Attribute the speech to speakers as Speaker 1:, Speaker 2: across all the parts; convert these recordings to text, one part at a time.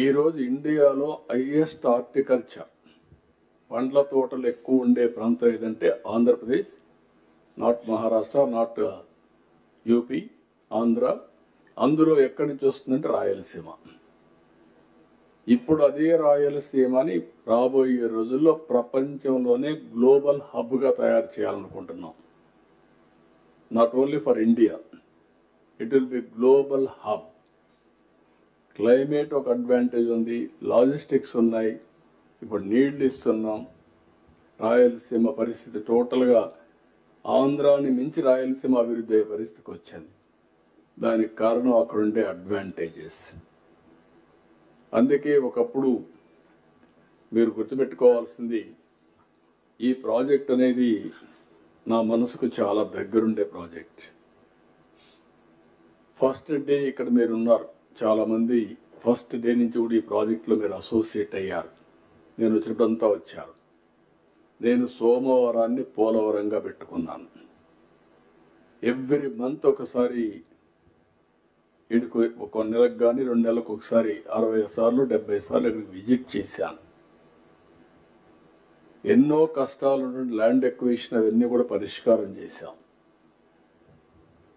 Speaker 1: ఈరోజు ఇండియాలో highest horticulture. పండ్ల తోటలు ఎక్కువ ఉండే ప్రాంతం ఏదంటే Andhra Pradesh not Maharashtra not UP Andhra. అందులో ఎక్కడి నుంచి వస్తుందంటే రాయలసీమ. ఇప్పుడు అదే రాయలసీమని రాబోయే రోజుల్లో ప్రపంచంలోనే గ్లోబల్ హబ్గా తయారు చేయాలనుకుంటున్నాం. Not only for India it will be global hub climate ఒక అడ్వాంటేజ్ ఉంది లాజిస్టిక్స్ ఉన్నాయి. ఇప్పుడు నీళ్ళు ఇస్తున్నాం. రాయలసీమ పరిస్థితి టోటల్గా ఆంధ్రాని మించి రాయలసీమ అభివృద్ధి అయ్యే పరిస్థితికి వచ్చింది. దానికి కారణం అక్కడుండే అడ్వాంటేజెస్ అందుకే ఒకప్పుడు మీరు గుర్తుపెట్టుకోవాల్సింది ఈ ప్రాజెక్ట్ అనేది నా మనసుకు చాలా దగ్గరుండే ప్రాజెక్ట్. ఫస్ట్ డే ఇక్కడ మీరు చాలామంది చాలా మంది ఫస్ట్ డే నుంచి కూడా ఈ ప్రాజెక్ట్లో మీరు అసోసియేట్ అయ్యారు. నేను వచ్చినప్పుడంతా వచ్చారు. నేను సోమవారాన్ని పోలవరంగా పెట్టుకున్నాను. ఎవ్రీ మంత్ ఒకసారి ఇక్కడికి ఒక నెలకు కానీ రెండు నెలలకు ఒకసారి అరవై సార్లు డెబ్బై సార్లు ఇక్కడికి విజిట్ చేశాను. ఎన్నో కష్టాలు ల్యాండ్ ఎక్వేషన్ అవన్నీ కూడా పరిష్కారం చేశాం.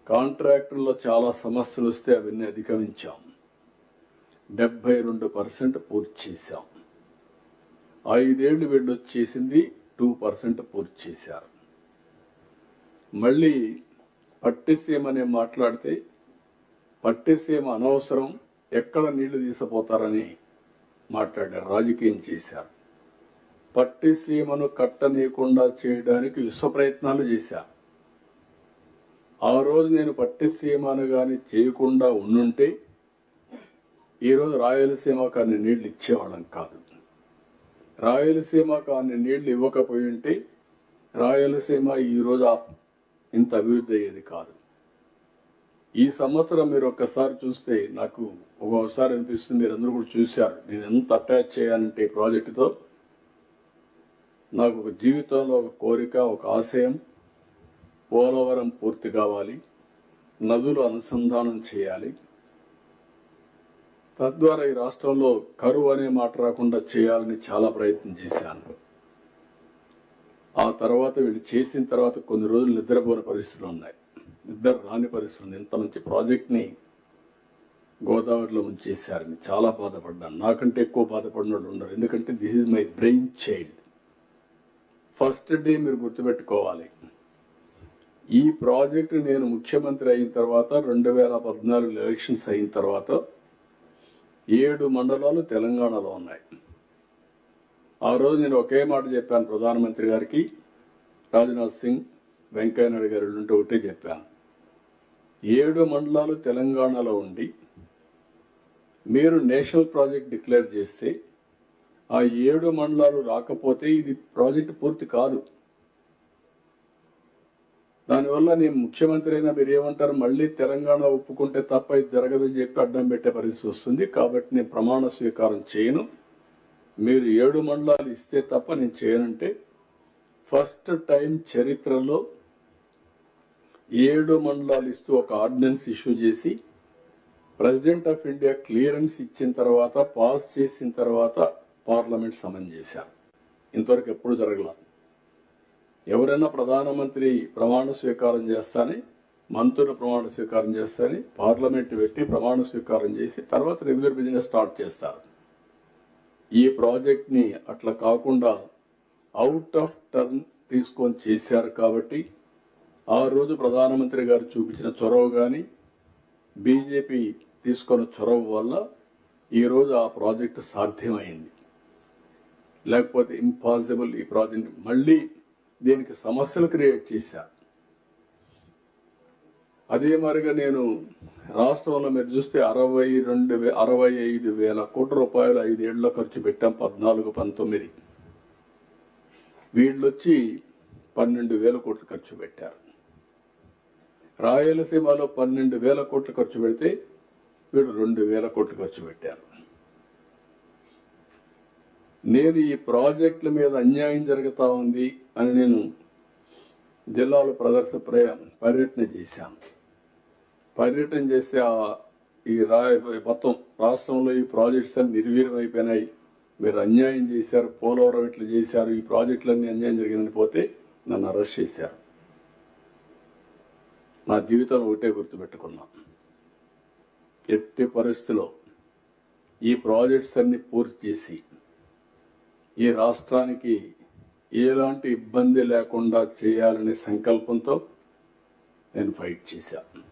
Speaker 1: కాంట్రాక్టుల్లో చాలా సమస్యలు వస్తే అవన్నీ అధిగమించాం. డెబ్బై రెండు పర్సెంట్ పూర్తి చేశాం. ఐదేళ్ళు వెళ్ళొచ్చేసింది టూ పర్సెంట్ పూర్తి చేశారు. మళ్ళీ పట్టిసీమని మాట్లాడితే పట్టిసీమ అనవసరం ఎక్కడ నీళ్ళు తీసిపోతారని మాట్లాడారు రాజకీయం చేశారు. పట్టిసీమను కట్టనీయకుండా చేయడానికి విశ్వ ప్రయత్నాలు చేశారు. ఆ రోజు నేను పట్టిసీమను కానీ చేయకుండా ఉండుంటే ఈరోజు రాయలసీమకు అన్ని నీళ్ళు ఇచ్చేవాళ్ళం కాదు. రాయలసీమకు అన్ని నీళ్ళు ఇవ్వకపోయి ఉంటే రాయలసీమ ఈరోజు ఇంత అభివృద్ధి అయ్యేది కాదు. ఈ సంవత్సరం మీరు ఒక్కసారి చూస్తే నాకు ఒక్కొక్కసారి అనిపిస్తుంది మీరు అందరూ కూడా చూశారు. నేను ఎంత అటాచ్ చేయాలంటే ఈ ప్రాజెక్టుతో నాకు ఒక జీవితంలో ఒక కోరిక ఒక ఆశయం పోలవరం పూర్తి కావాలి నదులు అనుసంధానం చేయాలి తద్వారా ఈ రాష్ట్రంలో కరువు అనే మాట రాకుండా చేయాలని చాలా ప్రయత్నం చేశాను. ఆ తర్వాత వీళ్ళు చేసిన తర్వాత కొన్ని రోజులు నిద్రపోని పరిస్థితులు ఉన్నాయి. నిద్ర రాని పరిస్థితులు ఇంత మంచి ప్రాజెక్ట్ని గోదావరిలో ఉంచేశారని చాలా బాధపడ్డాను. నాకంటే ఎక్కువ బాధపడిన వాళ్ళు ఉండరు ఎందుకంటే this is my brain child first day మీరు గుర్తుపెట్టుకోవాలి. ఈ ప్రాజెక్టు నేను ముఖ్యమంత్రి అయిన తర్వాత రెండు వేల పద్నాలుగు ఎలక్షన్స్ అయిన తర్వాత ఏడు మండలాలు తెలంగాణలో ఉన్నాయి. ఆ రోజు నేను ఒకే మాట చెప్పాను ప్రధానమంత్రి గారికి. రాజ్నాథ్ సింగ్ వెంకయ్య నాయుడు గారు ఉంటే ఒకటే చెప్పాను. ఏడు మండలాలు తెలంగాణలో ఉండి మీరు నేషనల్ ప్రాజెక్ట్ డిక్లేర్ చేస్తే ఆ ఏడు మండలాలు రాకపోతే ఇది ప్రాజెక్ట్ పూర్తి కాదు. దానివల్ల నేను ముఖ్యమంత్రి అయినా మీరు ఏమంటారు? మళ్ళీ తెలంగాణ ఒప్పుకుంటే తప్ప ఇది జరగదని చెప్పి అడ్డం పెట్టే పరిస్థితి వస్తుంది. కాబట్టి నేను ప్రమాణ స్వీకారం చేయను. మీరు ఏడు మండలాలు ఇస్తే తప్ప నేను చేయనంటే ఫస్ట్ టైం చరిత్రలో ఏడు మండలాలు ఇస్తూ ఒక ఆర్డినెన్స్ ఇష్యూ చేసి ప్రెసిడెంట్ ఆఫ్ ఇండియా క్లియరెన్స్ ఇచ్చిన తర్వాత పాస్ చేసిన తర్వాత పార్లమెంట్ సమన్ చేశారు. ఇంతవరకు ఎప్పుడు జరగలేదు ఎవరైనా ప్రధానమంత్రి ప్రమాణ స్వీకారం చేస్తానే మంత్రులు ప్రమాణ స్వీకారం చేస్తారని పార్లమెంట్ పెట్టి ప్రమాణ స్వీకారం చేసి తర్వాత రెగ్యులర్ బిజినెస్ స్టార్ట్ చేస్తారు. ఈ ప్రాజెక్ట్ని అట్లా కాకుండా అవుట్ ఆఫ్ టర్న్ తీసుకొని చేశారు కాబట్టి ఆ రోజు ప్రధానమంత్రి గారు చూపించిన చొరవ కానీ బీజేపీ తీసుకున్న చొరవ వల్ల ఈరోజు ఆ ప్రాజెక్టు సాధ్యమైంది. లేకపోతే ఇంపాసిబుల్ ఈ ప్రాజెక్ట్ మళ్ళీ దీనికి సమస్యలు క్రియేట్ చేశా. అదే మరిగా నేను రాష్ట్రంలో మీరు చూస్తే అరవై రెండు అరవై ఐదు వేల కోట్ల రూపాయలు ఐదేళ్ళ ఖర్చు పెట్టాం పద్నాలుగు పంతొమ్మిది. వీళ్ళొచ్చి పన్నెండు వేల కోట్లు ఖర్చు పెట్టారు. రాయలసీమలో పన్నెండు వేల కోట్లు ఖర్చు పెడితే వీడు రెండు వేల కోట్లు ఖర్చు పెట్టారు. నేను ఈ ప్రాజెక్టుల మీద అన్యాయం జరుగుతా ఉంది అని నేను జిల్లాలో ప్రదర్శన పర్యటన చేశాను. పర్యటన చేస్తే ఈ రా మొత్తం రాష్ట్రంలో ఈ ప్రాజెక్ట్స్ అన్ని నిర్వీర్యం అయిపోయినాయి మీరు అన్యాయం చేశారు పోలవరం ఇట్లా చేశారు ఈ ప్రాజెక్టులన్నీ అన్యాయం జరిగిందని పోతే నన్ను అరెస్ట్ చేశారు. నా జీవితంలో ఒకటే గుర్తుపెట్టుకున్నా. ఎట్టి పరిస్థితిలో ఈ ప్రాజెక్ట్స్ అన్ని పూర్తి చేసి ఈ రాష్ట్రానికి ఎలాంటి ఇబ్బంది లేకుండా చేయాలనే సంకల్పంతో నేను ఫైట్ చేశాను